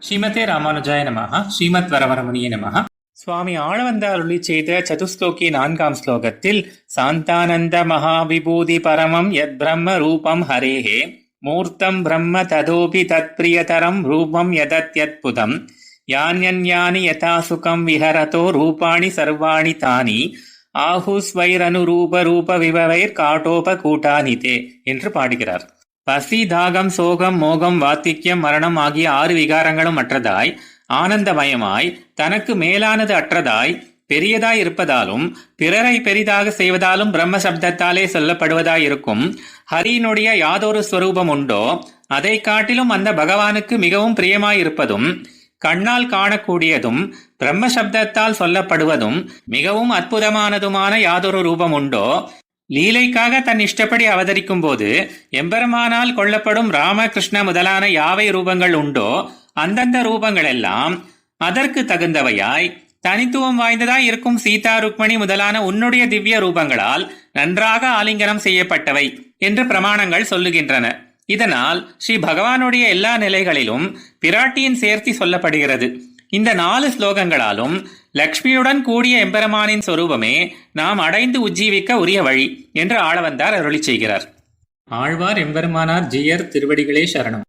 ஸ்ரீமதே ராமானுஜாய நமஹ ஸ்ரீமத் வரவரமுனிய நமஹ. சுவாமி ஆழவந்தாருளி செய்த சதுஸ்லோகி நான்காம் ஸ்லோகத்தில் சாந்தானந்த மகாவிபூதி பரமம் யத் பிரம்ம ரூபம் ஹரேஹே மூர்த்தம் பிரம்ம ததோபி தத் பிரியதரம் ரூபம் யதத்யத்புதம் யான்யன்யானி யதா சுகம் விஹரதோ ரூபாணி சர்வாணி தானி ஆஹுஸ்வைரனுரூப ரூப விபவைர் காட்டோப கூட்டானிதே என்று பாடுகிறார். பசி தாகம் சோகம் மோகம் வாத்திக்யம் மரணம் ஆகிய ஆறு விகாரங்களும் அற்றதாய் ஆனந்தமயமாய் தனக்கு மேலானது அற்றதாய் பெரியதாய் இருப்பதாலும் பிறரை பெரிதாக செய்வதாலும் பிரம்ம சப்தத்தாலே சொல்லப்படுவதாய் இருக்கும் ஹரியினுடைய யாதொரு ஸ்வரூபம் உண்டோ அதை காட்டிலும் அந்த பகவானுக்கு மிகவும் பிரியமாயிருப்பதும் கண்ணால் காணக்கூடியதும் பிரம்ம சப்தத்தால் சொல்லப்படுவதும் மிகவும் அற்புதமானதுமான யாதொரு ரூபம் உண்டோ லீலைக்காக தன் இஷ்டப்படி அவதரிக்கும் போது எம்பெருமானால் கொள்ளப்படும் ராம கிருஷ்ண முதலான யாவை ரூபங்கள் உண்டோ அந்தந்த ரூபங்கள் எல்லாம் அதற்கு தகுந்தவையாய் தனித்துவம் வாய்ந்ததாய் இருக்கும் சீதா ருக்மணி முதலான உன்னுடைய திவ்ய ரூபங்களால் நன்றாக ஆலிங்கனம் செய்யப்பட்டவை என்று பிரமாணங்கள் சொல்லுகின்றன. இதனால் ஸ்ரீ பகவானுடைய எல்லா நிலைகளிலும் பிராட்டியின் சேர்த்தி சொல்லப்படுகிறது. இந்த நாலு ஸ்லோகங்களாலும் லக்ஷ்மியுடன் கூடிய எம்பெருமானின் சொரூபமே நாம் அடைந்து உஜ்ஜீவிக்க உரிய வழி என்று ஆளவந்தார் அருளி செய்கிறார். ஆழ்வார் எம்பெருமானார் ஜியர் திருவடிகளே சரணம்.